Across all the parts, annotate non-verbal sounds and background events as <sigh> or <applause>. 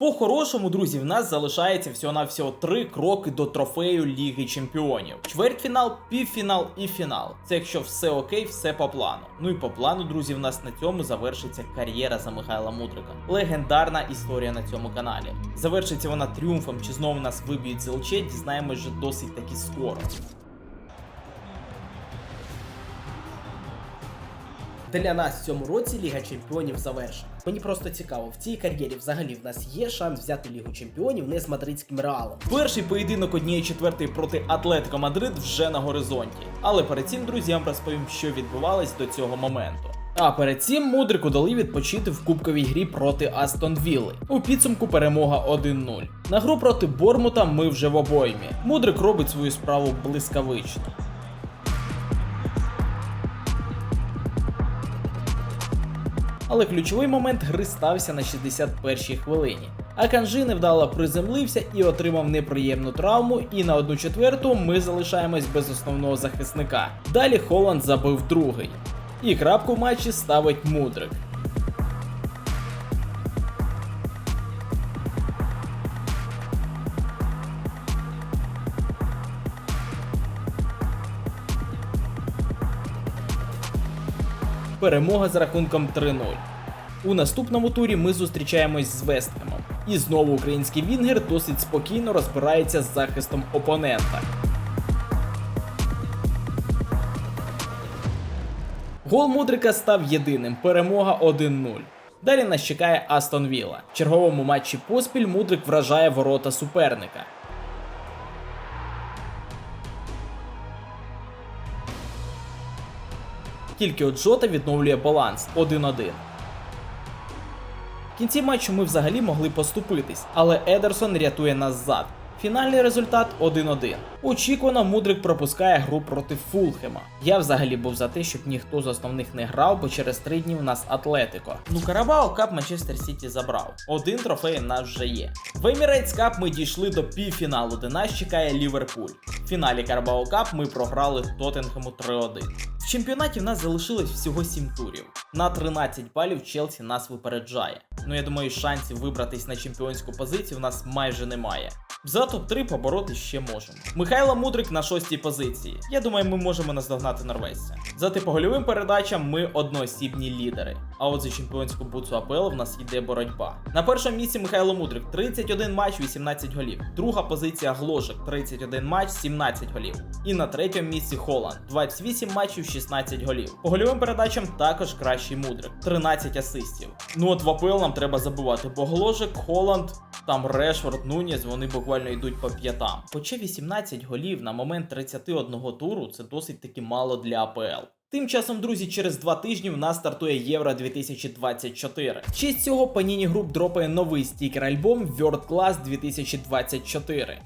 По-хорошому, друзі, в нас залишається всього-навсього три кроки до трофею Ліги Чемпіонів: чвертьфінал, півфінал і фінал. Це якщо все окей, все по плану. Ну і по плану, друзі, в нас на цьому завершиться кар'єра за Михайла Мудрика. Легендарна історія на цьому каналі. Завершиться вона тріумфом, чи знову нас виб'ють з ЛЧ, дізнаємось вже досить таки скоро. Для нас в цьому році Ліга Чемпіонів завершена. Мені просто цікаво, в цій кар'єрі взагалі в нас є шанс взяти Лігу Чемпіонів не з мадридським реалом. Перший поєдинок однієї четвертої проти Атлетико Мадрид вже на горизонті. Але перед цим, друзі, я вам розповім, що відбувалось до цього моменту. А перед цим Мудрику дали відпочити в кубковій грі проти Астон Вілли. У підсумку перемога 1-0. На гру проти Бормута ми вже в обоймі. Мудрик робить свою справу блискавично. Але ключовий момент гри стався на 61-й хвилині. А Канжи невдало приземлився і отримав неприємну травму, і на одну четверту ми залишаємось без основного захисника. Далі Холланд забив другий. І крапку в матчі ставить Мудрик. Перемога з рахунком 3-0. У наступному турі ми зустрічаємось з Вестхемом. І знову український Вінгер досить спокійно розбирається з захистом опонента. Гол Мудрика став єдиним. Перемога 1-0. Далі нас чекає Астон Вілла. В черговому матчі поспіль Мудрик вражає ворота суперника. Тільки от Жота відновлює баланс 1-1. В кінці матчу ми взагалі могли поступитись, але Едерсон рятує нас ззад. Фінальний результат 1-1. Очікувано, Мудрик пропускає гру проти Фулхема. Я взагалі був за те, щоб ніхто з основних не грав, бо через три дні в нас Атлетико. Ну Карабао Кап Манчестер Сіті забрав. Один трофей нас вже є. В Emirates Cup ми дійшли до півфіналу, де нас чекає Ліверпуль. В фіналі Карабао Кап ми програли Тоттенхему 3-1. Чемпіонаті в нас залишилось всього 7 турів. На 13 балів Челсі нас випереджає. Ну я думаю, шансів вибратись на чемпіонську позицію в нас майже немає. За топ-3 побороти ще можемо. Михайло Мудрик на шостій позиції. Я думаю, ми можемо наздогнати норвежця. За типогольовим передачам ми одноосібні лідери. А от за чемпіонську буцу АПЛ в нас йде боротьба. На першому місці Михайло Мудрик 31 матч, 18 голів. Друга позиція Гложик 31 матч, 17 голів. І на третьому місці Холланд 28 матчів, 16 голів. По гольовим передачам також кращий Мудрик 13 асистів. Ну от в АПЛ нам треба забувати, бо Гложик, Холланд, там Решфорд, Нуніс, вони буквально йдуть по п'ятам. Хоча 18 голів на момент 31 туру це досить таки мало для АПЛ. Тим часом, друзі, через два тижні в нас стартує Євро 2024. В честь цього Panini Group дропає новий стікер-альбом World Class 2024.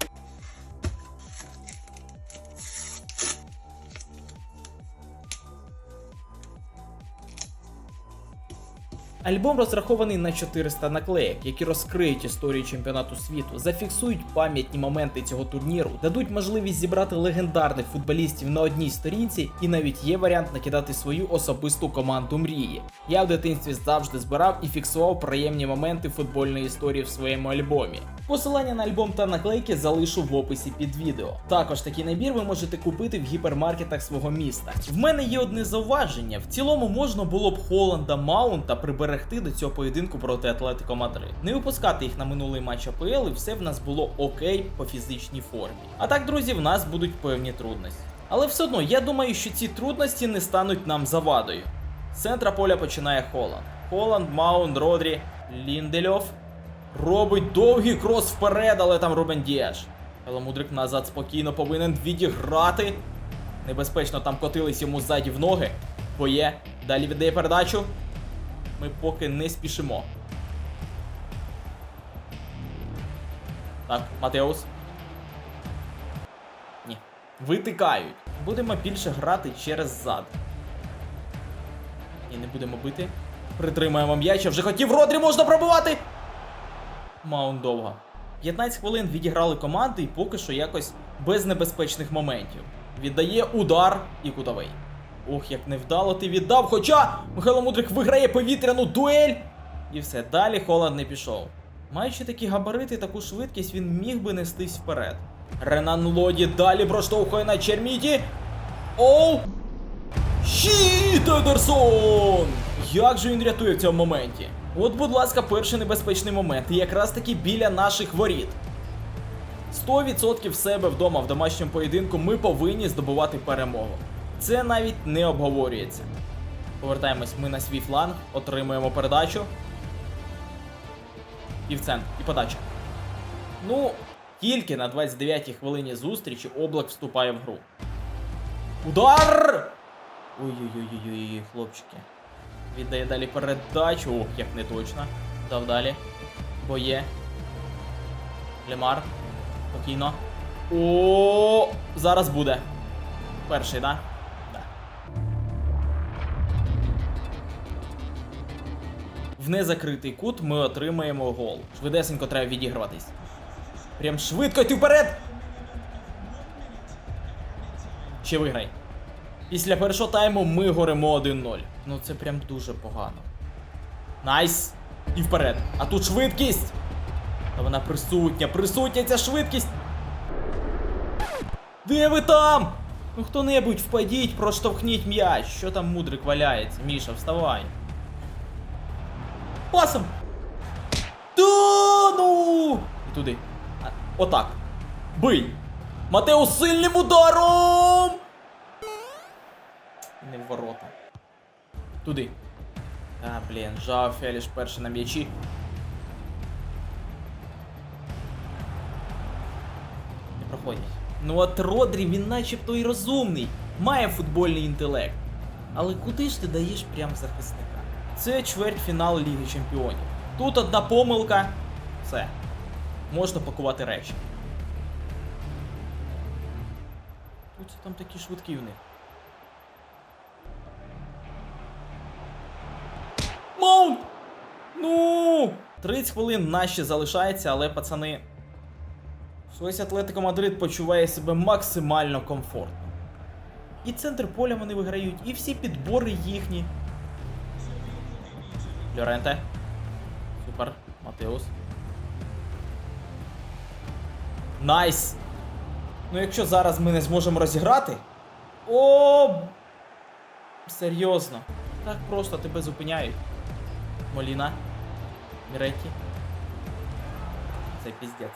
Альбом розрахований на 400 наклеїк, які розкриють історію чемпіонату світу, зафіксують пам'ятні моменти цього турніру, дадуть можливість зібрати легендарних футболістів на одній сторінці, і навіть є варіант накидати свою особисту команду мрії. Я в дитинстві завжди збирав і фіксував приємні моменти футбольної історії в своєму альбомі. Посилання на альбом та наклейки залишу в описі під відео. Також такий набір ви можете купити в гіпермаркетах свого міста. В мене є одне зауваження: в цілому можна було б Холланда Маунта приберегти до цього поєдинку проти Атлетико Мадрид. Не випускати їх на минулий матч АПЛ, і все в нас було окей по фізичній формі. А так, друзі, в нас будуть певні трудності. Але все одно я думаю, що ці трудності не стануть нам завадою. З центра поля починає Холланд. Холланд, Маунт, Родрі, Ліндельов. Робить довгий крос вперед, але там Рубен. Але Мудрик назад спокійно повинен відіграти. Небезпечно там котились йому ззаді в ноги. Боє. Далі віддає передачу. Ми поки не спішимо. Так, Матеус. Ні. Витикають. Будемо більше грати через зад. І не будемо бити. Притримаємо м'яча. Вже хотів Родрі можна пробивати! Маунт довго. 15 хвилин відіграли команди і поки що якось без небезпечних моментів. Віддає удар і кутовий. Ох, як невдало ти віддав. Хоча Михайло Мудрик виграє повітряну дуель. І все, далі Холланд не пішов. Маючи такі габарити, таку швидкість, він міг би нестись вперед. Ренан Лоді далі проштовхує на Черміті. Оу! Щіт Едерсон! Як же він рятує в цьому моменті? От, будь ласка, перший небезпечний момент, і якраз таки біля наших воріт. 100% себе вдома в домашньому поєдинку ми повинні здобувати перемогу. Це навіть не обговорюється. Повертаємось ми на свій фланг, отримуємо передачу. І в центр, і подача. Ну, тільки на 29-й хвилині зустрічі облак вступає в гру. Удар! Ой-ой-ой, хлопчики. Віддає далі передачу. Ох, як не точно. Дав далі. Боє. Лемар. Спокійно. О, зараз буде. Перший, да? Да. В незакритий кут ми отримаємо гол. Швидесенько треба відігруватись. Прям швидко йти вперед! Ще виграй. Після першого тайму ми горимо 1-0. Ну це прям дуже погано. Найс! І вперед. А тут швидкість! Та вона присутня, присутня ця швидкість! Де ви там? Ну хто-небудь впадіть, проштовхніть м'яч. Що там мудрик валяється? Міша, вставай. Пасом! Та ну! І туди. Отак. Бий! Матео сильним ударом! Ворота. Туди. А, блін, Жао Феліш перший на м'ячі. Не проходять. Ну от Родрі, він начебто і розумний, має футбольний інтелект. Але куди ж ти даєш прям захисника? Це чвертьфінал Ліги Чемпіонів. Тут одна помилка. Все. Можна пакувати речі. Тут там такі швидкі в них. Маунт! Ну! 30 хвилин наші залишається, але пацани. Щось Атлетико Мадрид почуває себе максимально комфортно. І центр поля вони виграють, і всі підбори їхні. Льоренте. Супер. Матеус. Найс! Ну якщо зараз ми не зможемо розіграти. О! Серйозно. Так просто тебе зупиняють. Моліна. Міретті. Це піздець.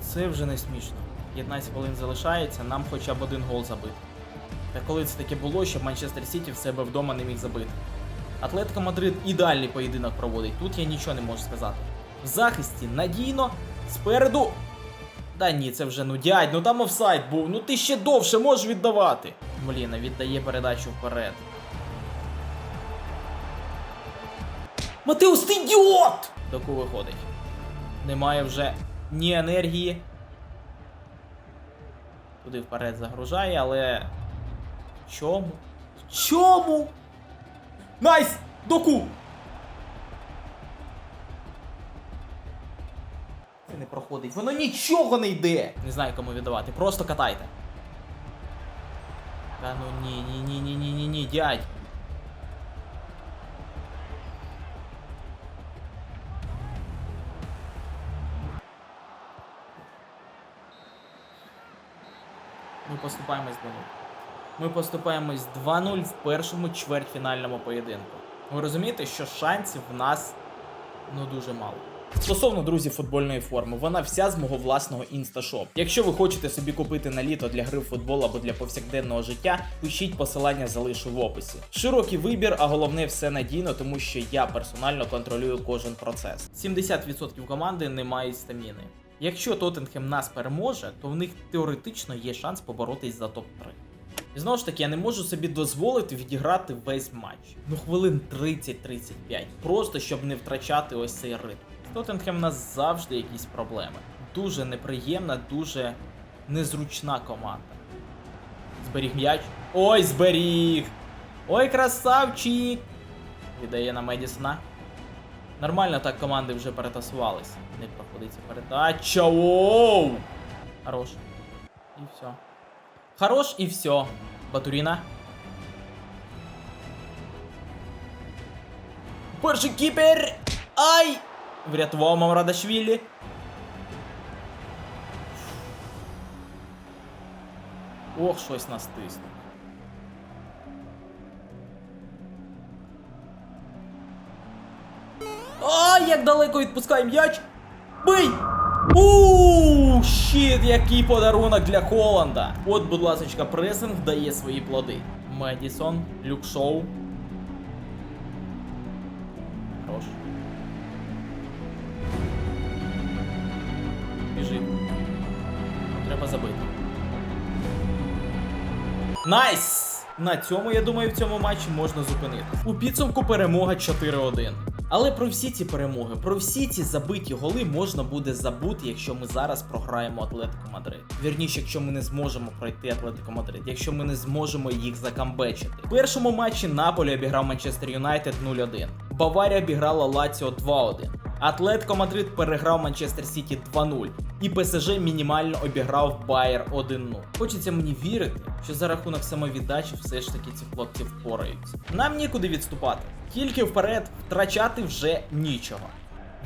Це вже не смішно. 15 хвилин залишається, нам хоча б один гол забити. Та коли це таке було, щоб Манчестер Сіті в себе вдома не міг забити. Атлетико Мадрид ідеальний поєдинок проводить, тут я нічого не можу сказати. В захисті надійно, спереду. Та ні, це вже ну дядь, ну там офсайд був, ну ти ще довше можеш віддавати. Блін, а віддає передачу вперед. Матеус, ти ідіот! Доку виходить. Немає вже ні енергії. Туди вперед загружає, але. Чому? Чому? Найс! Доку! Проходить. Воно нічого не йде! Не знаю, кому віддавати. Просто катайте. Та ну ні, ні, ні, ні, ні, ні, ні, дядь. Ми поступаємось 2-0. Ми поступаємось 2-0 в першому чвертьфінальному поєдинку. Ви розумієте, що шансів в нас ну дуже мало. Стосовно друзів футбольної форми, вона вся з мого власного інсташоп. Якщо ви хочете собі купити на літо для гри в футбол або для повсякденного життя, пишіть посилання залишу в описі. Широкий вибір, а головне все надійно, тому що я персонально контролюю кожен процес. 70% команди не мають стаміни. Якщо Тоттенхем нас переможе, то в них теоретично є шанс поборотись за топ-3. І знову ж таки, я не можу собі дозволити відіграти весь матч. Ну, хвилин 30-35. Просто щоб не втрачати ось цей ритм. Тоттенхем у нас завжди якісь проблеми. Дуже неприємна, дуже незручна команда. Зберіг м'яч. Ой, зберіг! Ой, красавчик! Віддає на Медісона. Нормально так команди вже перетасувались. Не проходиться передача. Оу! Хорош. І все. Хорош і все. Батуріна. Перший кіпер! Ай! Врятував Мамрадашвілі. Ох, щось нас тисне. А, як далеко відпускає м'яч! Бий! Ууу, щит, який подарунок для Холланда. От, будь ласочка, пресинг дає свої плоди. Медісон, Люк Найс! На цьому, я думаю, в цьому матчі можна зупинити. У підсумку перемога 4-1. Але про всі ці перемоги, про всі ці забиті голи можна буде забути, якщо ми зараз програємо Атлетико Мадрид. Вірніше, якщо ми не зможемо пройти Атлетико Мадрид, якщо ми не зможемо їх закамбечити. В першому матчі Наполі обіграв Манчестер Юнайтед 0-1. Баварія обіграла Лаціо 2-1. Атлетико Мадрид переграв Манчестер Сіті 2-0. І ПСЖ мінімально обіграв Байер 1-0. Хочеться мені вірити, що за рахунок самовіддачі все ж таки ці хлопці впораються. Нам нікуди відступати, тільки вперед втрачати вже нічого.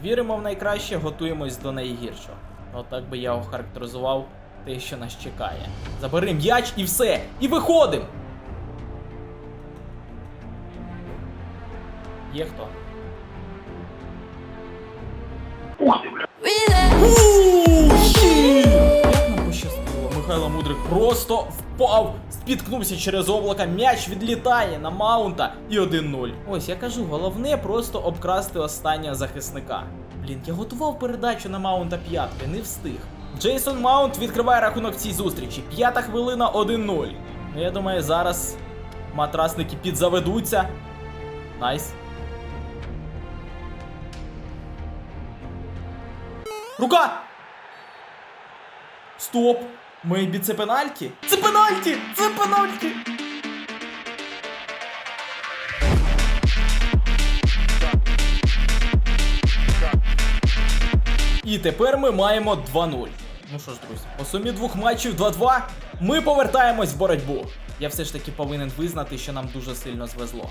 Віримо в найкраще, готуємось до найгіршого. Отак би я охарактеризував те, що нас чекає. Забери м'яч і все! І виходимо! Є хто? Михайло Мудрик просто впав, спіткнувся через облака, м'яч відлітає на маунта і 1-0. Ось я кажу, головне просто обкрасти останнього захисника. Блін, я готував передачу на маунта п'ятки, не встиг. Джейсон Маунт відкриває рахунок цій зустрічі. П'ята хвилина 1-0. Ну я думаю, зараз матрасники підзаведуться. Найс. Рука! Стоп! Мейбі це пенальті? Це пенальті! Це пенальті! І тепер ми маємо 2-0. Ну що ж, друзі, по сумі двох матчів 2-2 ми повертаємось в боротьбу. Я все ж таки повинен визнати, що нам дуже сильно звезло.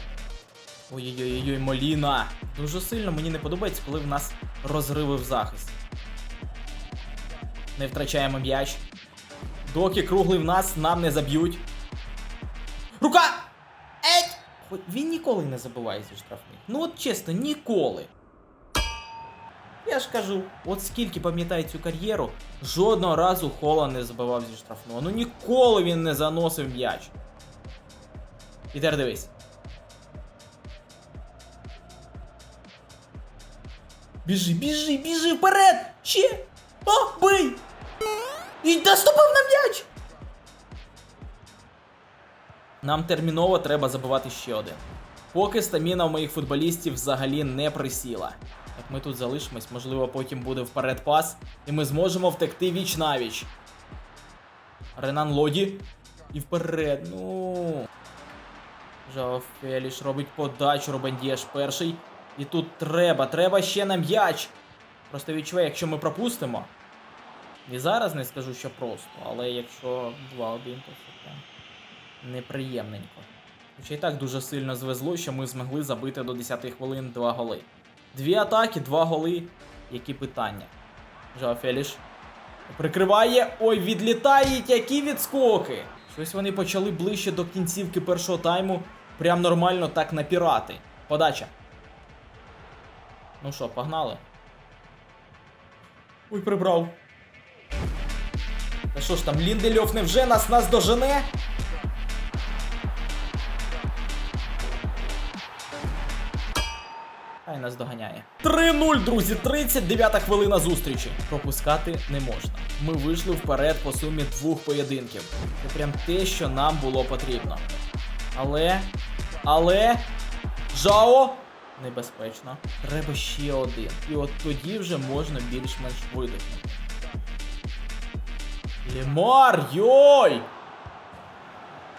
Ой-ой-ой, Моліна. Дуже сильно мені не подобається, коли в нас розриви в захисті. Не втрачаємо м'яч. Доки круглий в нас, нам не заб'ють. Рука! Еть! Він ніколи не забиває зі штрафних. Ну от чесно, ніколи. Я ж кажу, от скільки пам'ятаю цю кар'єру, жодного разу Хола не забивав зі штрафного. Ну ніколи він не заносив м'яч. І тепер дивись. Біжи, біжи, біжи вперед! Ще! А, бий! І наступив на м'яч! Нам терміново треба забивати ще один. Поки стаміна у моїх футболістів взагалі не присіла. Як ми тут залишимось, можливо, потім буде вперед пас, і ми зможемо втекти віч навіч. Ренан Лоді. І вперед, ну. Жао Феліш робить подачу, Рубен перший. І тут треба, треба ще на м'яч. Просто відчуваю, якщо ми пропустимо. І зараз не скажу, що просто, але якщо 2-1, то це неприємненько. Хоча і так дуже сильно звезло, що ми змогли забити до 10 хвилин 2 голи. Дві атаки, два голи. Які питання? Жао Феліш. Прикриває. Ой, відлітають, які відскоки! Щось вони почали ближче до кінцівки першого тайму. Прям нормально так напірати. Подача. Ну що, погнали? Ой, прибрав. Та що ж там, Ліндельов невже нас нас дожене? Хай нас доганяє. 3-0, друзі, 39 хвилина зустрічі. Пропускати не можна. Ми вийшли вперед по сумі двох поєдинків. Це прям те, що нам було потрібно. Але. Але. Жао! Небезпечно. Треба ще один. І от тоді вже можна більш-менш видихнути. Лемар, йой!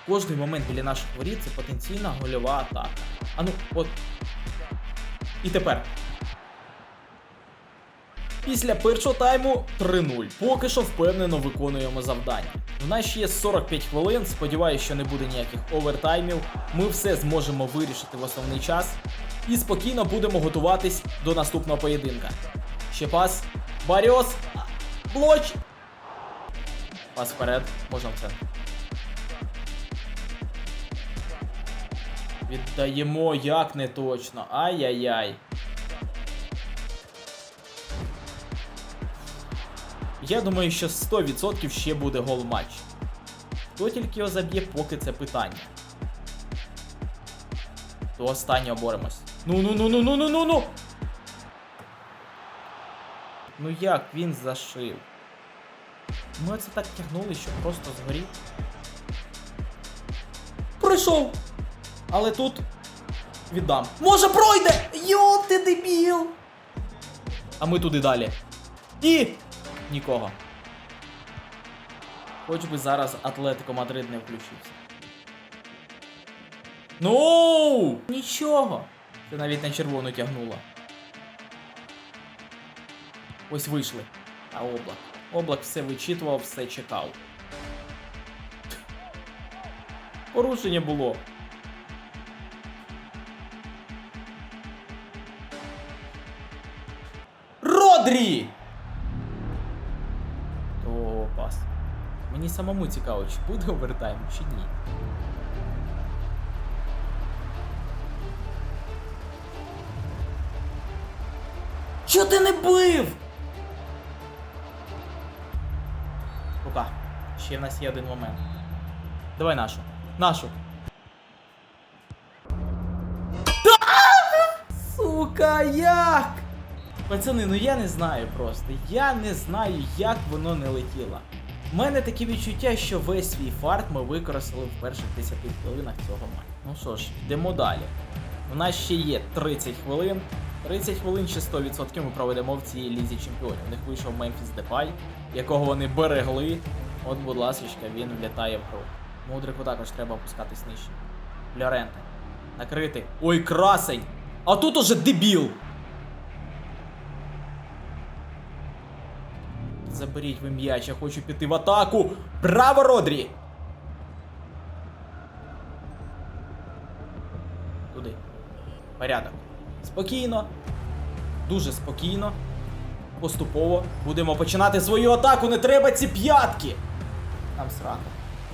Кожний момент біля наших воріт це потенційна гольова атака. А ну, от. І тепер. Після першого тайму 3-0. Поки що впевнено виконуємо завдання. В нас ще є 45 хвилин. Сподіваюсь, що не буде ніяких овертаймів. Ми все зможемо вирішити в основний час. і спокійно будемо готуватись до наступного поєдинка. Ще пас. Баріос. Блоч. Пас вперед. Можна в. Віддаємо як не точно. Ай-яй-яй. Я думаю, що 100% ще буде гол в матчі. Хто тільки його заб'є, поки це питання. До останнього боремось. Ну ну ну ну ну ну ну ну. Ну як він зашив? Ми це так тягнули, що просто згорів. Пройшов! Але тут віддам. Може пройде! Йо, ти дебіл! А ми туди далі. І нікого. Хоч би зараз Атлетико Мадрид не включився. Ну! Нічого! Це навіть на червону тягнуло. Ось вийшли. А облак. Облак все вичитував, все чекав. Порушення було. Родрі! Самому цікаво, чи буде овертайм, чи ні. Чо ти не бив? Рука. Ще в нас є один момент. Давай нашу. Нашу. Сука, як? Пацани, ну я не знаю просто. Я не знаю, як воно не летіло. У мене таке відчуття, що весь свій фарт ми використали в перших 10 хвилинах цього матчу. Ну що ж, йдемо далі. У нас ще є 30 хвилин. 30 хвилин ще 100% ми проведемо в цій лізі чемпіонів. У них вийшов Мемфіс Депай, якого вони берегли. От, будь ласка, він влітає в гру. Мудрику також треба опускатись нижче. Льоренте. Накрити. Ой, красень! А тут уже дебіл! Заберіть ви м'яч, я хочу піти в атаку! Браво, Родрі! Туди. Порядок. Спокійно. Дуже спокійно. Поступово будемо починати свою атаку. Не треба ці п'ятки. Нам срака.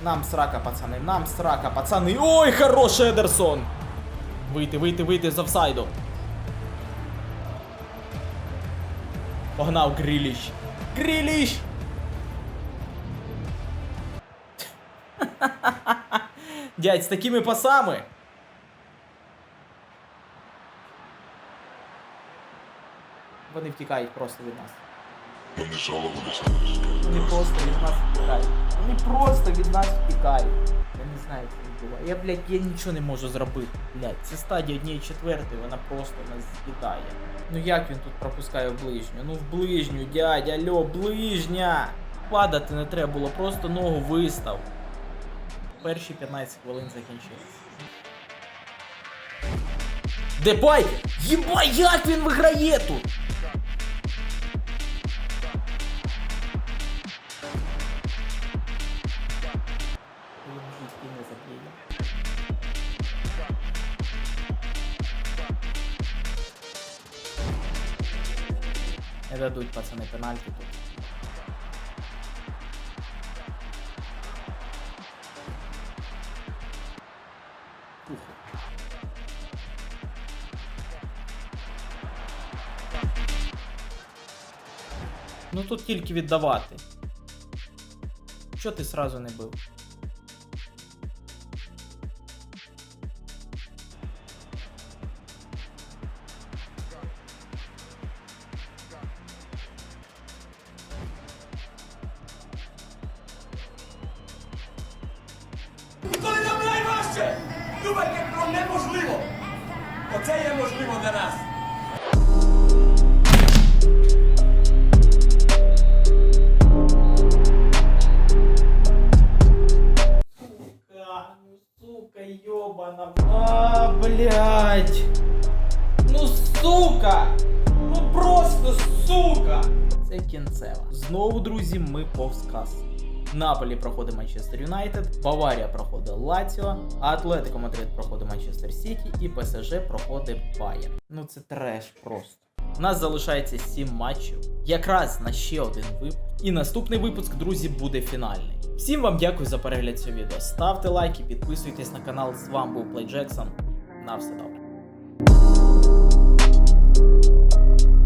Нам срака, пацани. Нам срака, пацани. Ой, хороший Едерсон. Вийти, вийти, вийти з офсайду. Погнав Гріліш. Гріліш! <laughs> Дядь, з такими пасами. Вони втікають просто від нас. Вони просто від нас втікають. Вони просто від нас втікають. Я не знаю, як це відбувається. Я, блядь, я нічого не можу зробити. Блядь, це стадія однієї четвертої, вона просто нас з'їдає. Ну як він тут пропускає в ближню? Ну в ближню, дядь, алло, ближня! Падати не треба було, просто ногу вистав. Перші 15 хвилин закінчились. Депай! Єбай, як він виграє тут! Пацани пенальті тут. Ну тут тільки віддавати. Чо ти сразу не бив? Блядь. Ну сука! Ну просто сука! Це кінцева. Знову, друзі, ми повз касу. Наполі проходить Манчестер Юнайтед, Баварія проходить Лаціо, Атлетико Мадрид проходить Манчестер Сіті і ПСЖ проходить Байер. Ну це треш просто. У нас залишається 7 матчів, якраз на ще один випуск. І наступний випуск, друзі, буде фінальний. Всім вам дякую за перегляд цього відео. Ставте лайки, підписуйтесь на канал. З вами був Плей Джексон. На все добре. thank you